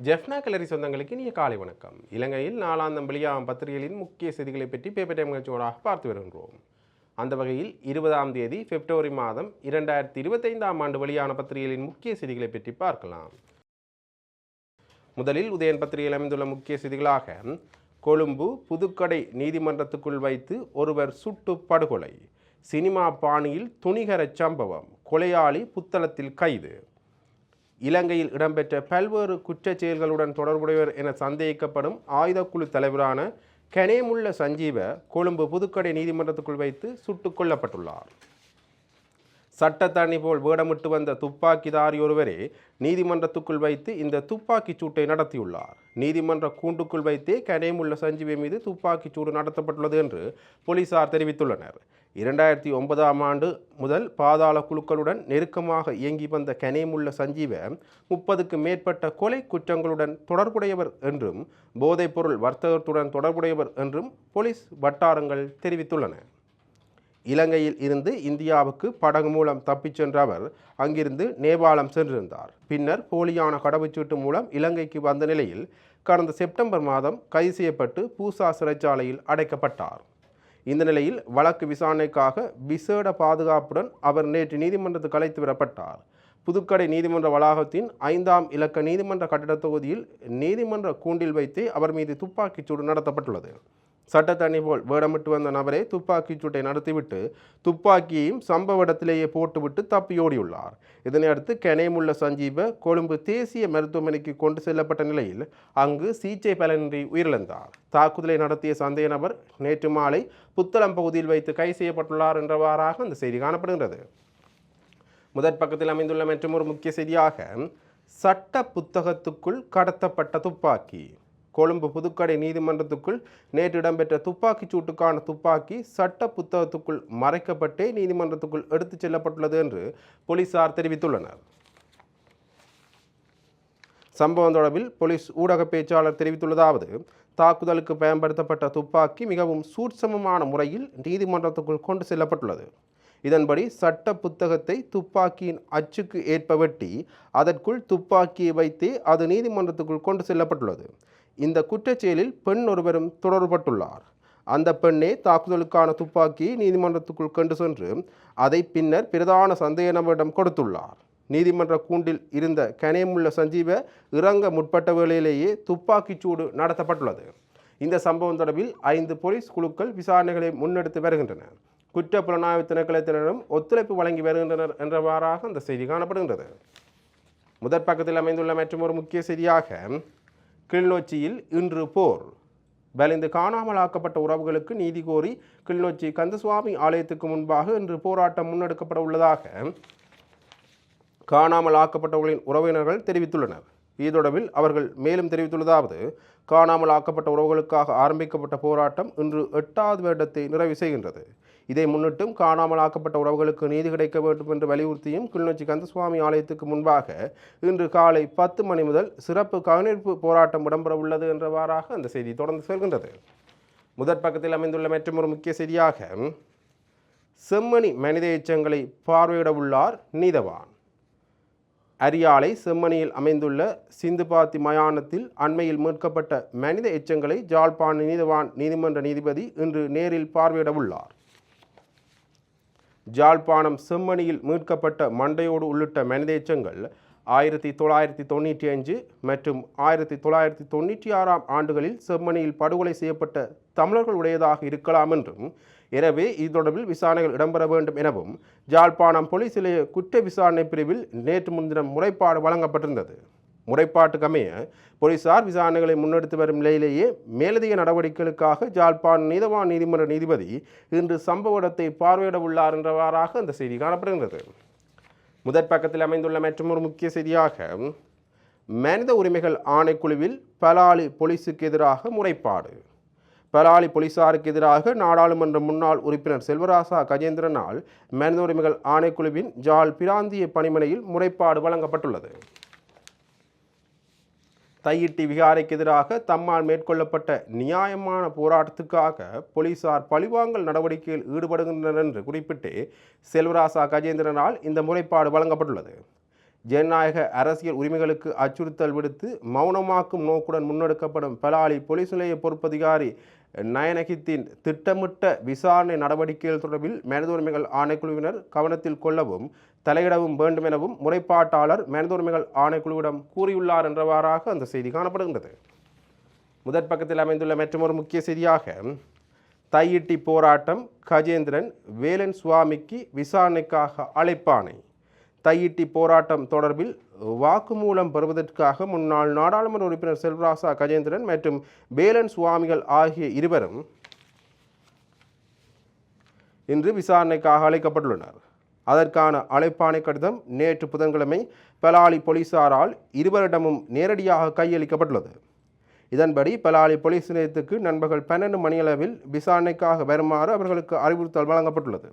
ஜெஃப்னா கலரி சொந்தங்களுக்கு இனிய காலை வணக்கம். இலங்கையில் நாளாந்தம் வெளியாகும் பத்திரிகைகளின் முக்கிய செய்திகளை பற்றி பேப்பர் டைம் நிகழ்ச்சியோடாக பார்த்து வருகின்றோம். அந்த வகையில் இருபதாம் தேதி பிப்ரவரி மாதம் இரண்டாயிரத்தி இருபத்தைந்தாம் ஆண்டு வெளியான பத்திரிகைகளின் முக்கிய செய்திகளை பற்றி பார்க்கலாம். முதலில் உதயன் பத்திரிகையில் அமைந்துள்ள முக்கிய செய்திகளாக கொழும்பு புதுக்கடை நீதிமன்றத்துக்குள் வைத்து ஒருவர் சுட்டு படுகொலை சினிமா பாணியில் துணிகர சம்பவம் கொலையாளி புத்தளத்தில் கைது. இலங்கையில் இடம்பெற்ற பல்வேறு குற்றச் செயல்களுடன் தொடர்புடையவர் என சந்தேகிக்கப்படும் ஆயுதக்குழு தலைவரான கனேமுள்ள சஞ்சீவ கொழும்பு புதுக்கடை நீதிமன்றத்துக்குள் வைத்து சுட்டுக் கொல்லப்பட்டுள்ளார். சட்டத்தணி போல் வேடமிட்டு வந்த துப்பாக்கிதாரி ஒருவரே நீதிமன்றத்துக்குள் வைத்து இந்த துப்பாக்கிச் சூட்டை நடத்தியுள்ளார். நீதிமன்ற கூண்டுக்குள் வைத்தே கனேமுள்ள சஞ்சீவை மீது துப்பாக்கிச் சூடு நடத்தப்பட்டுள்ளது என்று போலீசார் தெரிவித்துள்ளனர். இரண்டாயிரத்தி ஒன்பதாம் ஆண்டு முதல் பாதாள குழுக்களுடன் நெருக்கமாக இயங்கி வந்த கனேமுள்ள சஞ்சீவ முப்பதுக்கு மேற்பட்ட கொலை குற்றங்களுடன் தொடர்புடையவர் என்றும் போதைப்பொருள் வர்த்தகத்துடன் தொடர்புடையவர் என்றும் போலீஸ் வட்டாரங்கள் தெரிவித்துள்ளன. இலங்கையில் இருந்து இந்தியாவுக்கு படகு மூலம் தப்பிச் சென்ற அவர் அங்கிருந்து நேபாளம் சென்றிருந்தார். பின்னர் போலியான கடவுச்சீட்டு மூலம் இலங்கைக்கு வந்த நிலையில் கடந்த செப்டம்பர் மாதம் கைது செய்யப்பட்டு பூசா சிறைச்சாலையில் அடைக்கப்பட்டார். இந்த நிலையில் வழக்கு விசாரணைக்காக விசேட பாதுகாப்புடன் அவர் நேற்று நீதிமன்றத்துக்கு அழைத்து வரப்பட்டார். புதுக்கடை நீதிமன்ற வளாகத்தின் ஐந்தாம் இலக்க நீதிமன்ற கட்டிடத் தொகுதியில் நீதிமன்ற கூண்டில் வைத்தே அவர் மீது துப்பாக்கிச்சூடு நடத்தப்பட்டுள்ளது. சட்டத்தண்ணி போல் வேடமிட்டு வந்த நபரே துப்பாக்கிச் சூட்டை நடத்திவிட்டு துப்பாக்கியையும் சம்பவ இடத்திலேயே போட்டுவிட்டு தப்பியோடியுள்ளார். இதனையடுத்து கெனேமுள்ள சஞ்சீவ கொழும்பு தேசிய மருத்துவமனைக்கு கொண்டு செல்லப்பட்ட நிலையில் அங்கு சிகிச்சை பலனின்றி உயிரிழந்தார். தாக்குதலை நடத்திய சந்தேக நபர் நேற்று மாலை புத்தளம் பகுதியில் வைத்து கைது செய்யப்பட்டுள்ளார் என்றவாறாக அந்த செய்தி காணப்படுகின்றது. முதற் பக்கத்தில் அமைந்துள்ள மற்றும் ஒரு முக்கிய செய்தியாக சட்ட புத்தகத்துக்குள் கடத்தப்பட்ட துப்பாக்கி. கொழும்பு புதுக்கடை நீதிமன்றத்துக்குள் நேற்று இடம்பெற்ற துப்பாக்கிச் சூட்டுக்கான துப்பாக்கி சட்ட புத்தகத்துக்குள் மறைக்கப்பட்டே நீதிமன்றத்துக்குள் எடுத்துச் செல்லப்பட்டுள்ளது என்று போலீசார் தெரிவித்துள்ளனர். சம்பவம் தொடர்பில் போலீஸ் ஊடக பேச்சாளர் தெரிவித்துள்ளதாவது தாக்குதலுக்கு பயன்படுத்தப்பட்ட துப்பாக்கி மிகவும் சூட்சமமான முறையில் நீதிமன்றத்துக்குள் கொண்டு செல்லப்பட்டுள்ளது. இதன்படி சட்ட புத்தகத்தை துப்பாக்கியின் அச்சுக்கு ஏற்ப வெட்டி அதற்குள் துப்பாக்கியை வைத்தே அது நீதிமன்றத்துக்குள் கொண்டு செல்லப்பட்டுள்ளது. இந்த குற்றச்செயலில் பெண் ஒருவரும் தொடர்பட்டுள்ளார். அந்த பெண்ணே தாக்குதலுக்கான துப்பாக்கியை நீதிமன்றத்துக்குள் கொண்டு சென்று அதை பின்னர் பிரதான சந்தேக நபரிடம் கொடுத்துள்ளார். நீதிமன்ற கூண்டில் இருந்த கனேமுள்ள சஞ்சீவ இறங்க முற்பட்ட வேளையிலேயே துப்பாக்கிச் சூடு நடத்தப்பட்டுள்ளது. இந்த சம்பவம் தொடர்பில் ஐந்து போலீஸ் குழுக்கள் விசாரணைகளை முன்னெடுத்து வருகின்றன. குற்ற புலனாய்வு திணைக்களத்தினரும் ஒத்துழைப்பு வழங்கி வருகின்றனர் என்றவாறாக அந்த செய்தி காணப்படுகின்றது. முதற் பக்கத்தில் அமைந்துள்ள மற்றும் ஒரு முக்கிய செய்தியாக கிளிநொச்சியில் இன்று போர். வலிந்து காணாமல் ஆக்கப்பட்ட உறவுகளுக்கு நீதி கோரி கிளிநொச்சி கந்தசுவாமி ஆலயத்துக்கு முன்பாக இன்று போராட்டம் முன்னெடுக்கப்பட உள்ளதாக காணாமல் ஆக்கப்பட்டவர்களின் உறவினர்கள் தெரிவித்துள்ளனர். இது தொடர்பில் அவர்கள் மேலும் தெரிவித்துள்ளதாவது காணாமல் ஆக்கப்பட்ட உறவுகளுக்காக ஆரம்பிக்கப்பட்ட போராட்டம் இன்று எட்டாவது வருடத்தை நிறைவு செய்கின்றது. இதை முன்னிட்டும் காணாமல் ஆக்கப்பட்ட உறவுகளுக்கு நீதி கிடைக்க வேண்டும் என்று வலியுறுத்தியும் கிளிநொச்சி கந்தசுவாமி ஆலயத்துக்கு முன்பாக இன்று காலை பத்து மணி முதல் சிறப்பு கவனிப்பு போராட்டம் இடம்பெற உள்ளது என்றவாறாக அந்த செய்தி தொடர்ந்து செல்கின்றது. முதற் பக்கத்தில் அமைந்துள்ள மற்றொரு முக்கிய செய்தியாக செம்மணி மனித எச்சங்களை பார்வையிட உள்ளார் நீதவான். அரியாலை செம்மணியில் அமைந்துள்ள சிந்துபாத்தி மயானத்தில் அண்மையில் மீட்கப்பட்ட மனித எச்சங்களை ஜாழ்ப்பாண நீதவான் நீதிமன்ற நீதிபதி இன்று நேரில் பார்வையிட உள்ளார். ஜாழ்ப்பாணம் செம்மணியில் மீட்கப்பட்ட மண்டையோடு உள்ளிட்ட மனிதேச்சங்கள் ஆயிரத்தி தொள்ளாயிரத்தி தொண்ணூற்றி அஞ்சு மற்றும் ஆயிரத்தி தொள்ளாயிரத்தி தொண்ணூற்றி ஆறாம் ஆண்டுகளில் செம்மணியில் படுகொலை செய்யப்பட்ட தமிழர்களுடையதாக இருக்கலாம் என்றும் எனவே இது தொடர்பில் விசாரணைகள் இடம்பெற வேண்டும் எனவும் ஜாழ்ப்பாணம் போலீஸ் நிலைய குற்ற விசாரணை பிரிவில் நேற்று முன்தினம் முறைப்பாடு வழங்கப்பட்டிருந்தது. முறைப்பாட்டுக்கமைய போலீசார் விசாரணைகளை முன்னெடுத்து வரும் நிலையிலேயே மேலதிக நடவடிக்கைகளுக்காக ஜாழ்ப்பாண் நீதவான் நீதிமன்ற நீதிபதி இன்று சம்பவ இடத்தை பார்வையிட உள்ளார் என்றவாறாக அந்த செய்தி காணப்படுகின்றது. முதற் பக்கத்தில் அமைந்துள்ள மற்றொரு முக்கிய செய்தியாக மனித உரிமைகள் ஆணைக்குழுவில் பலாலி போலீஸுக்கு எதிராக முறைப்பாடு. பலாலி போலீசாருக்கு எதிராக நாடாளுமன்ற முன்னாள் உறுப்பினர் செல்வராசா கஜேந்திரனால் மனித உரிமைகள் ஆணைக்குழுவின் ஜாழ் பிராந்திய பணிமனையில் முறைப்பாடு வழங்கப்பட்டுள்ளது. தையிட்டி விகாரைக்கு எதிராக தம்மால் மேற்கொள்ளப்பட்ட நியாயமான போராட்டத்துக்காக போலீசார் பழிவாங்கல் நடவடிக்கையில் ஈடுபடுகின்றனர் என்று குறிப்பிட்டு செல்வராசா கஜேந்திரனால் இந்த முறைப்பாடு வழங்கப்பட்டுள்ளது. ஜனநாயக அரசியல் உரிமைகளுக்கு அச்சுறுத்தல் விடுத்து மௌனமாக்கும் நோக்குடன் முன்னெடுக்கப்படும் பலாலி போலீஸ் நிலைய பொறுப்பதிகாரி நயனகித்தின் திட்டமிட்ட விசாரணை நடவடிக்கைகள் தொடர்பில் மனித உரிமைகள் ஆணைக்குழுவினர் கவனத்தில் கொள்ளவும் தலையிடவும் வேண்டும் எனவும் முறைப்பாட்டாளர் மனித உரிமைகள் ஆணைக்குழுவிடம் கூறியுள்ளார் என்றவாறாக அந்த செய்தி காணப்படுகின்றது. முதற் பக்கத்தில் அமைந்துள்ள மற்றொரு முக்கிய செய்தியாக தையிட்டி போராட்டம் கஜேந்திரன் வேலன் சுவாமிக்கு விசாரணைக்காக அழைப்பானை. தையிட்டி போராட்டம் தொடர்பில் வாக்குமூலம் பெறுவதற்காக முன்னாள் நாடாளுமன்ற உறுப்பினர் செல்வராசா கஜேந்திரன் மற்றும் பேலன் சுவாமிகள் ஆகிய இருவரும் இன்று விசாரணைக்காக அழைக்கப்பட்டுள்ளனர். அதற்கான அழைப்பாணை கடிதம் நேற்று புதன்கிழமை பலாலி போலீசாரால் இருவரிடமும் நேரடியாக கையளிக்கப்பட்டுள்ளது. இதன்படி பலாலி போலீஸ் நிலையத்துக்கு நண்பர்கள் பன்னெண்டு மணியளவில் விசாரணைக்காக வருமாறு அவர்களுக்கு அறிவுறுத்தல் வழங்கப்பட்டுள்ளது.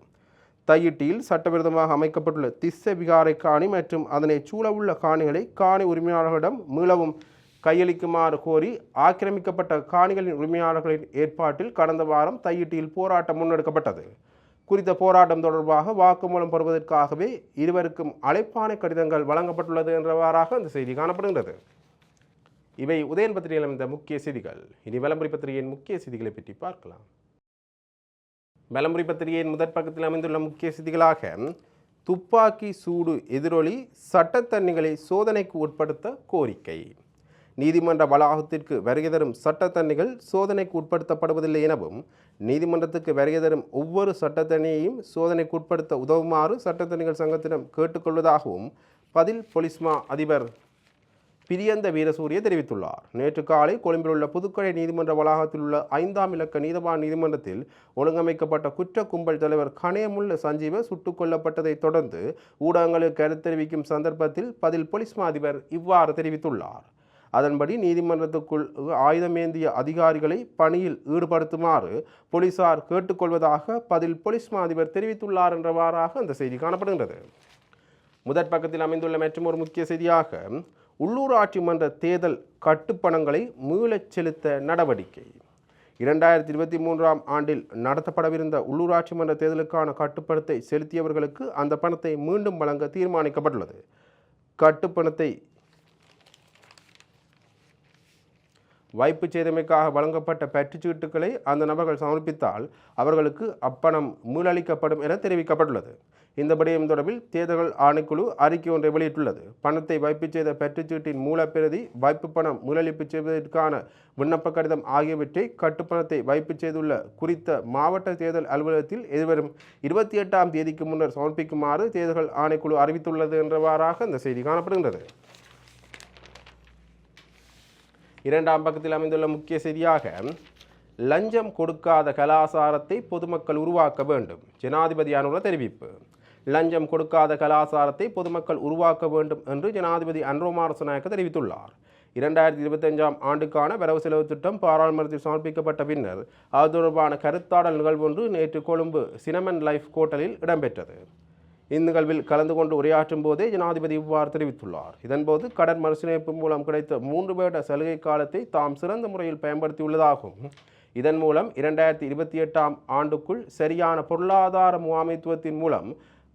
தையிட்டியில் சட்டவிரோதமாக அமைக்கப்பட்டுள்ள திஸ்ஸ விகாரை காணி மற்றும் அதனை சூழவுள்ள காணிகளை காணி உரிமையாளர்களிடம் மீளவும் கையளிக்குமாறு கோரி ஆக்கிரமிக்கப்பட்ட காணிகளின் உரிமையாளர்களின் ஏற்பாட்டில் கடந்த வாரம் தையிட்டியில் போராட்டம் முன்னெடுக்கப்பட்டது. குறித்த போராட்டம் தொடர்பாக வாக்குமூலம் பெறுவதற்காகவே இருவருக்கும் அழைப்பான கடிதங்கள் வழங்கப்பட்டுள்ளது என்றவாறாக அந்த செய்தி காணப்படுகின்றது. இவை உதயன் பத்திரிகையில் அமைந்த முக்கிய செய்திகள். இனி விளம்பரி பத்திரிகையின் முக்கிய செய்திகளை பற்றி பார்க்கலாம். பலமுறை பத்திரிகையின் முதற் பக்கத்தில் அமைந்துள்ள முக்கிய செய்திகளாக துப்பாக்கி சூடு எதிரொலி சட்டத்தண்ணிகளை சோதனைக்கு உட்படுத்த கோரிக்கை. நீதிமன்ற வளாகத்திற்கு வருகை தரும் சட்டத்தண்ணிகள் சோதனைக்கு உட்படுத்தப்படுவதில்லை எனவும் நீதிமன்றத்துக்கு வருகை தரும் ஒவ்வொரு சட்டத்தண்ணியையும் சோதனைக்கு உட்படுத்த உதவுமாறு சட்டத்தண்ணிகள் சங்கத்திடம் கேட்டுக்கொள்வதாகவும் பதில் பொலிஸ்மா அதிபர் பிரியந்த வீரசூரிய தெரிவித்துள்ளார். நேற்று காலை கொழும்பில் உள்ள புதுக்கடை நீதிமன்ற வளாகத்தில் உள்ள ஐந்தாம் இலக்க நீதவான் நீதிமன்றத்தில் ஒழுங்கமைக்கப்பட்ட குற்ற கும்பல் தலைவர் கணேமுள்ள சஞ்சீவ சுட்டுக் கொல்லப்பட்டதைத் தொடர்ந்து ஊடகங்களுக்கு கருத்து தெரிவிக்கும் சந்தர்ப்பத்தில் பதில் போலீஸ் மா அதிபர் இவ்வாறு தெரிவித்துள்ளார். அதன்படி நீதிமன்றத்துக்குள் ஆயுதமேந்திய அதிகாரிகளை பணியில் ஈடுபடுத்துமாறு போலீசார் கேட்டுக்கொள்வதாக பதில் போலீஸ் மா அதிபர் தெரிவித்துள்ளார் என்றவாறாக அந்த செய்தி காணப்படுகின்றது. முதற் பக்கத்தில் அமைந்துள்ள மற்றும் ஒரு முக்கிய செய்தியாக உள்ளூராட்சி மன்ற தேர்தல் கட்டுப்பணங்களை மீளச் செலுத்த நடவடிக்கை. இரண்டாயிரத்தி இருபத்தி மூன்றாம் ஆண்டில் நடத்தப்படவிருந்த உள்ளூராட்சி மன்ற தேர்தலுக்கான கட்டுப்பணத்தை செலுத்தியவர்களுக்கு அந்த பணத்தை மீண்டும் வழங்க தீர்மானிக்கப்பட்டுள்ளது. கட்டுப்பணத்தை வைப்பு செய்தமைக்காக வழங்கப்பட்ட பற்றுச்சீட்டுகளை அந்த நபர்கள் சமர்ப்பித்தால் அவர்களுக்கு அப்பணம் மீளளிக்கப்படும் என தெரிவிக்கப்பட்டுள்ளது. இந்த விடயம் தொடர்பில் தேர்தல்கள் ஆணைக்குழு அறிக்கை ஒன்றை வெளியிட்டுள்ளது. பணத்தை வைப்பு செய்த பெற்றுச்சீட்டின் மூலப்பிரதி வைப்பு பணம் முதலளிப்பு செய்வதற்கான விண்ணப்ப கடிதம் ஆகியவற்றை கட்டுப்பணத்தை வைப்பு செய்துள்ள குறித்த மாவட்ட தேர்தல் அலுவலகத்தில் எதிர்வரும் இருபத்தி எட்டாம் தேதிக்கு முன்னர் சமர்ப்பிக்குமாறு தேர்தல்கள் ஆணைக்குழு அறிவித்துள்ளது என்றவாறாக இந்த செய்தி காணப்படுகின்றது. இரண்டாம் பக்கத்தில் அமைந்துள்ள முக்கிய செய்தியாக லஞ்சம் கொடுக்காத கலாசாரத்தை பொதுமக்கள் உருவாக்க வேண்டும். ஜனாதிபதி தெரிவிப்பு. லஞ்சம் கொடுக்காத கலாசாரத்தை பொதுமக்கள் உருவாக்க வேண்டும் என்று ஜனாதிபதி அன்ரோமாரசநாயக்க தெரிவித்துள்ளார். இரண்டாயிரத்தி இருபத்தஞ்சாம் ஆண்டுக்கான வரவு செலவு திட்டம் பாராளுமன்றத்தில் சமர்ப்பிக்கப்பட்ட பின்னர் அது தொடர்பான கருத்தாடல் நிகழ்வொன்று நேற்று கொழும்பு சினமன் லைஃப் கோட்டலில் இடம்பெற்றது. இந்நிகழ்வில் கலந்து கொண்டு உரையாற்றும் போதே ஜனாதிபதி இவ்வாறு தெரிவித்துள்ளார். இதன்போது கடன் மறுசீரமைப்பு மூலம் கிடைத்த மூன்று வருட சலுகை காலத்தை தாம் சிறந்த முறையில் பயன்படுத்தியுள்ளதாகவும் இதன் மூலம் இரண்டாயிரத்தி இருபத்தி எட்டாம் ஆண்டுக்குள் சரியான பொருளாதார முகாமைத்துவத்தின் மூலம்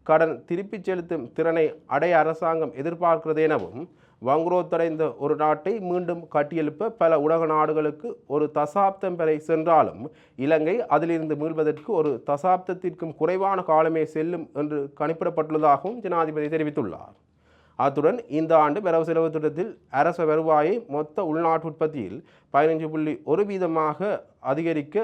கடன் திருப்பிச் செலுத்தும் திறனை அடைய அரசாங்கம் எதிர்பார்க்கிறது எனவும் வங்குரோத்தடைந்த ஒரு நாட்டை மீண்டும் கட்டியெழுப்ப பல உலக நாடுகளுக்கு ஒரு தசாப்தம் வரை சென்றாலும் இலங்கை அதிலிருந்து மீள்வதற்கு ஒரு தசாப்தத்திற்கும் குறைவான காலமே செல்லும் என்று கணிப்பிடப்பட்டுள்ளதாகவும் ஜனாதிபதி தெரிவித்துள்ளார். அத்துடன் இந்த ஆண்டு வரவு செலவு திட்டத்தில் அரச வருவாயை மொத்த உள்நாட்டு உற்பத்தியில் பதினைஞ்சு புள்ளி ஒரு வீதமாக அதிகரிக்க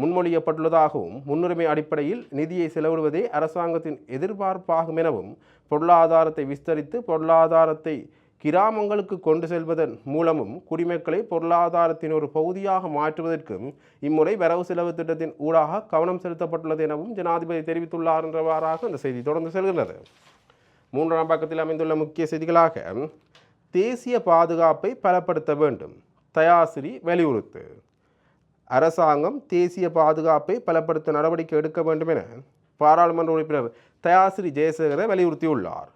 முன்மொழியப்பட்டுள்ளதாகவும் முன்னுரிமை அடிப்படையில் நிதியை செலவிடுவதே அரசாங்கத்தின் எதிர்பார்ப்பாகும் எனவும் பொருளாதாரத்தை விஸ்தரித்து பொருளாதாரத்தை கிராமங்களுக்கு கொண்டு செல்வதன் மூலமும் குடிமக்களை பொருளாதாரத்தின் ஒரு பகுதியாக மாற்றுவதற்கும் இம்முறை வரவு செலவு திட்டத்தின் ஊடாக கவனம் செலுத்தப்பட்டுள்ளது எனவும் ஜனாதிபதி தெரிவித்துள்ளார் என்றவாறாக அந்த செய்தி தொடர்ந்து செல்கின்றது. மூன்றாம் பக்கத்தில் அமைந்துள்ள முக்கிய செய்திகளாக தேசிய பாதுகாப்பை பலப்படுத்த வேண்டும் தயாசிரி வலியுறுத்து. அரசாங்கம் தேசிய பாதுகாப்பை பலப்படுத்த நடவடிக்கை எடுக்க வேண்டும் என பாராளுமன்ற உறுப்பினர் தயாசிரி ஜெயசேகர வலியுறுத்தியுள்ளார்.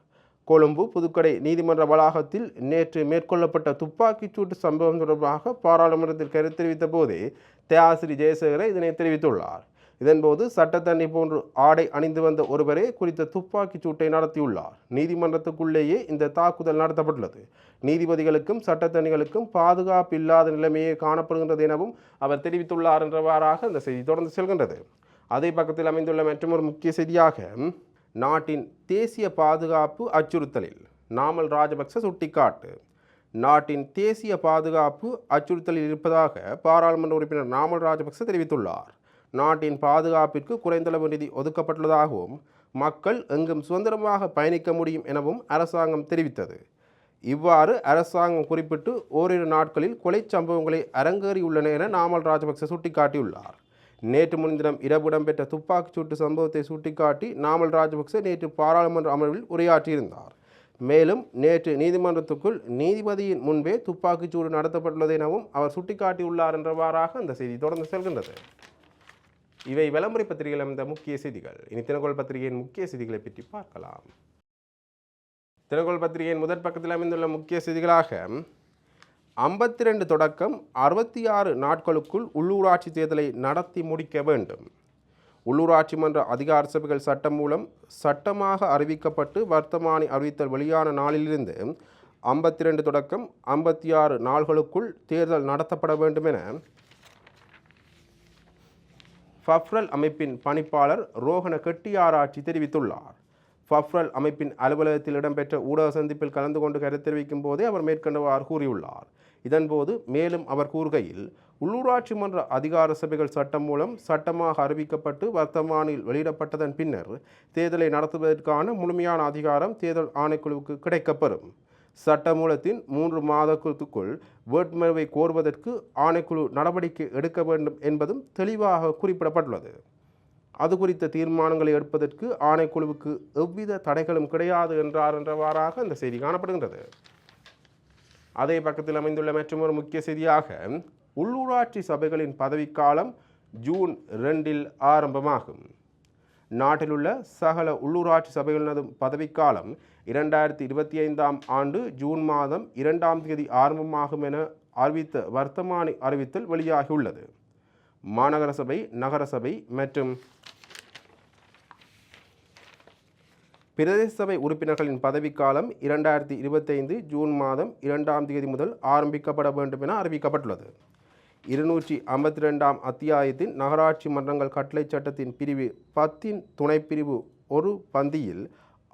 கொழும்பு புதுக்கடை நீதிமன்ற வளாகத்தில் நேற்று மேற்கொள்ளப்பட்ட துப்பாக்கிச்சூட்டு சம்பவம் தொடர்பாக பாராளுமன்றத்தில் கருத்து தெரிவித்த போதே தயாசிரி ஜெயசேகர இதனை தெரிவித்துள்ளார். இதன்போது சட்டத்தண்ணி போன்று ஆடை அணிந்து வந்த ஒருவரே குறித்த துப்பாக்கிச் சூட்டை நடத்தியுள்ளார். நீதிமன்றத்துக்குள்ளேயே இந்த தாக்குதல் நடத்தப்பட்டுள்ளது. நீதிபதிகளுக்கும் சட்டத்தணிகளுக்கும் பாதுகாப்பு இல்லாத நிலைமையே காணப்படுகின்றது எனவும் அவர் தெரிவித்துள்ளார் என்றவாறாக இந்த செய்தி தொடர்ந்து செல்கின்றது. அதே பக்கத்தில் அமைந்துள்ள மற்றொரு முக்கிய செய்தியாக நாட்டின் தேசிய பாதுகாப்பு அச்சுறுத்தலில் நாமல் ராஜபக்ச சுட்டிக்காட்டு. நாட்டின் தேசிய பாதுகாப்பு அச்சுறுத்தலில் இருப்பதாக பாராளுமன்ற உறுப்பினர் நாமல் ராஜபக்ச தெரிவித்துள்ளார். நாட்டின் பாதுகாப்பிற்கு குறைந்தளவு நிதி ஒதுக்கப்பட்டுள்ளதாகவும் மக்கள் எங்கும் சுதந்திரமாக பயணிக்க முடியும் எனவும் அரசாங்கம் தெரிவித்தது. இவ்வாறு அரசாங்கம் குறிப்பிட்டு ஓரிரு நாட்களில் கொலை சம்பவங்களை அரங்கேறியுள்ளன என நாமல் ராஜபக்ச சுட்டிக்காட்டியுள்ளார். நேற்று முன்தினம் இரவு இடம்பெற்ற துப்பாக்கிச் சூட்டு சம்பவத்தை சுட்டிக்காட்டி நாமல் ராஜபக்ச நேற்று பாராளுமன்ற அமர்வில் உரையாற்றியிருந்தார். மேலும் நேற்று நீதிமன்றத்துக்குள் நீதிபதியின் முன்பே துப்பாக்கிச்சூடு நடத்தப்பட்டுள்ளது எனவும் அவர் சுட்டிக்காட்டியுள்ளார் என்றவாறாக அந்த செய்தி தொடர்ந்து செல்கின்றது. இவை விளம்பரை பத்திரிகையில் அமைந்த முக்கிய செய்திகள். இனி தினகோல் பத்திரிகையின் முக்கிய செய்திகளை பற்றி பார்க்கலாம். தினகோல் பத்திரிகையின் முதற் பக்கத்தில் அமைந்துள்ள முக்கிய செய்திகளாக ஐம்பத்தி ரெண்டு தொடக்கம் அறுபத்தி ஆறு நாட்களுக்குள் உள்ளூராட்சி தேர்தலை நடத்தி முடிக்க வேண்டும். உள்ளூராட்சி மன்ற அதிகார சபைகள் சட்டம் மூலம் சட்டமாக அறிவிக்கப்பட்டு வர்த்தமானி அறிவித்தல் வெளியான நாளிலிருந்து ஐம்பத்தி ரெண்டு தொடக்கம் ஐம்பத்தி ஆறு நாள்களுக்குள் தேர்தல் நடத்தப்பட வேண்டும் என ஃபஃப்ரல் அமைப்பின் பணிப்பாளர் ரோஹன கெட்டியாராட்சி தெரிவித்துள்ளார். ஃபஃப்ரல் அமைப்பின் அலுவலகத்தில் இடம்பெற்ற ஊடக சந்திப்பில் கலந்து கொண்டு கருத்து தெரிவிக்கும் போதே அவர் மேற்கண்டவாறு கூறியுள்ளார். இதன்போது மேலும் அவர் கூறுகையில் உள்ளூராட்சி மன்ற அதிகார சபைகள் சட்டம் மூலம் சட்டமாக அறிவிக்கப்பட்டு வர்த்தமானில் வெளியிடப்பட்டதன் பின்னர் தேர்தலை நடத்துவதற்கான முழுமையான அதிகாரம் தேர்தல் ஆணைக்குழுவுக்கு கிடைக்கப்பெறும். சட்டமூலத்தின் மூன்று மாதத்துக்குள் வேட்புமனுவை கோருவதற்கு ஆணைக்குழு நடவடிக்கை எடுக்க வேண்டும் என்பதும் தெளிவாக குறிப்பிடப்பட்டுள்ளது. அது குறித்த தீர்மானங்களை எடுப்பதற்கு ஆணைக்குழுவுக்கு எவ்வித தடைகளும் கிடையாது என்றார் என்றவாறாக அந்த செய்தி காணப்படுகின்றது. அதே பக்கத்தில் அமைந்துள்ள மற்றொரு முக்கிய செய்தியாக உள்ளூராட்சி சபைகளின் பதவிக்காலம் ஜூன் ரெண்டில் ஆரம்பமாகும். நாட்டிலுள்ள சகல உள்ளூராட்சி சபைகளினது பதவிக்காலம் இரண்டாயிரத்தி இருபத்தி ஐந்தாம் ஆண்டு ஜூன் மாதம் இரண்டாம் தேதி ஆரம்பமாகும் என அறிவித்த வர்த்தமானி அறிவித்தல் வெளியாகியுள்ளது. மாநகர சபை நகரசபை மற்றும் பிரதேச சபை உறுப்பினர்களின் பதவிக்காலம் இரண்டாயிரத்தி இருபத்தைந்து ஜூன் மாதம் இரண்டாம் தேதி முதல் ஆரம்பிக்கப்பட வேண்டும் என அறிவிக்கப்பட்டுள்ளது. இருநூற்றி ஐம்பத்தி ரெண்டாம் அத்தியாயத்தின் நகராட்சி மன்றங்கள் கட்டளை சட்டத்தின் பிரிவு பத்தின் துணைப்பிரிவு ஒரு பந்தியில்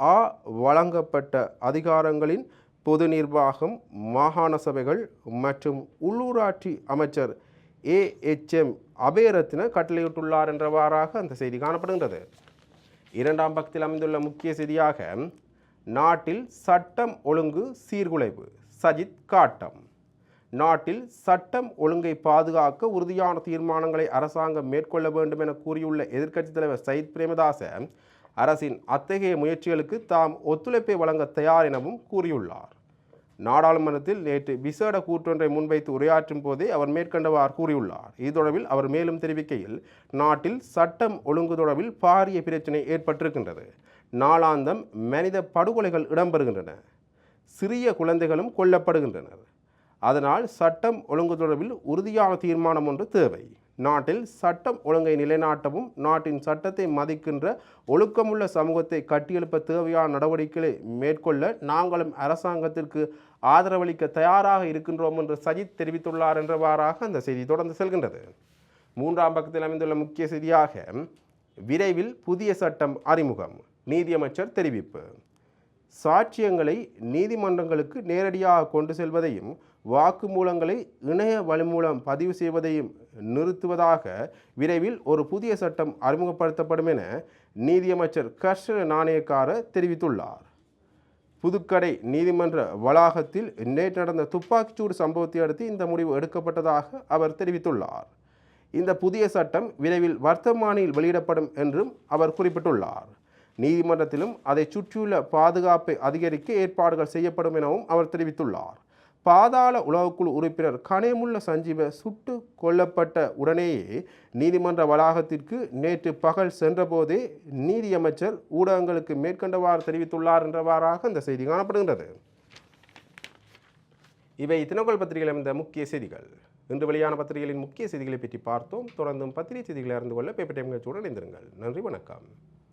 ஆ வழங்கப்பட்ட அதிகாரங்களின் பொது நிர்வாகம் மாகாண சபைகள் மற்றும் உள்ளூராட்சி அமைச்சர் ஏஎச்எம் அபேரத்தின கட்டளையிட்டுள்ளார் என்றவாறாக அந்த செய்தி காணப்படுகின்றது. இரண்டாம் பக்கத்தில் அமைந்துள்ள முக்கிய செய்தியாக நாட்டில் சட்டம் ஒழுங்கு சீர்குலைவு சஜித் காட்டம். நாட்டில் சட்டம் ஒழுங்கை பாதுகாக்க உறுதியான தீர்மானங்களை அரசாங்கம் மேற்கொள்ள வேண்டும் என கூறியுள்ள எதிர்க்கட்சித் தலைவர் சயித் பிரேமதாச அரசின் அத்தகைய முயற்சிகளுக்கு தாம் ஒத்துழைப்பை வழங்க தயார் எனவும் கூறியுள்ளார். நாடாளுமன்றத்தில் நேற்று விசேட கூற்றொன்றை முன்வைத்து உரையாற்றும் போதே அவர் மேற்கண்டவாறு கூறியுள்ளார். இது தொடர்பில் அவர் மேலும் தெரிவிக்கையில் நாட்டில் சட்டம் ஒழுங்கு தொடர்பில் பாரிய பிரச்சினை ஏற்பட்டிருக்கின்றது. நாளாந்தம் மனித படுகொலைகள் இடம்பெறுகின்றன. சிறிய குழந்தைகளும் கொல்லப்படுகின்றனர். அதனால் சட்டம் ஒழுங்கு தொடர்பில் உறுதியான தீர்மானம் ஒன்று தேவை. நாட்டில் சட்டம் ஒழுங்கை நிலைநாட்டவும் நாட்டின் சட்டத்தை மதிக்கின்ற ஒழுக்கமுள்ள சமூகத்தை கட்டியெழுப்ப தேவையான நடவடிக்கைகளை மேற்கொள்ள நாங்களும் அரசாங்கத்திற்கு ஆதரவளிக்க தயாராக இருக்கின்றோம் என்று சஜித் தெரிவித்துள்ளார் என்றவாறாக அந்த செய்தி தொடர்ந்து செல்கின்றது. மூன்றாம் பக்கத்தில் அமைந்துள்ள முக்கிய செய்தியாக விரைவில் புதிய சட்டம் அறிமுகம் நீதியமைச்சர் தெரிவிப்பு. சாட்சியங்களை நீதிமன்றங்களுக்கு நேரடியாக கொண்டு செல்வதையும் வாக்குமூலங்களை இணைய வழி மூலம் பதிவு செய்வதையும் நிறுத்துவதாக விரைவில் ஒரு புதிய சட்டம் அறிமுகப்படுத்தப்படும் என நீதியமைச்சர் கர்ஷ நாணயக்கார தெரிவித்துள்ளார். புதுக்கடை நீதிமன்ற வளாகத்தில் நேற்று நடந்த துப்பாக்கிச்சூடு சம்பவத்தை அடுத்து இந்த முடிவு எடுக்கப்பட்டதாக அவர் தெரிவித்துள்ளார். இந்த புதிய சட்டம் விரைவில் வர்த்தமானியில் வெளியிடப்படும் என்றும் அவர் குறிப்பிட்டுள்ளார். நீதிமன்றத்திலும் அதை சுற்றியுள்ள பாதுகாப்பை அதிகரிக்க ஏற்பாடுகள் செய்யப்படும் எனவும் அவர் தெரிவித்துள்ளார். பாதாள உளவுக்குழு உறுப்பினர் கனேமுள்ள சஞ்சீவ சுட்டு கொல்லப்பட்ட உடனேயே நீதிமன்ற வளாகத்திற்கு நேற்று பகல் சென்றபோதே நீதியமைச்சர் ஊடகங்களுக்கு மேற்கண்டவாறு தெரிவித்துள்ளார் என்றவாறாக இந்த செய்தி காணப்படுகின்றது. இவை தினகோல் பத்திரிகையில் அமைந்த முக்கிய செய்திகள். இன்று வெளியான பத்திரிகைகளின் முக்கிய செய்திகளை பற்றி பார்த்தோம். தொடர்ந்தும் பத்திரிகை செய்திகளை அறிந்து கொள்ள பேப்பர் டைம் நிகழ்ச்சியுடன் இணைந்திருங்கள். நன்றி வணக்கம்.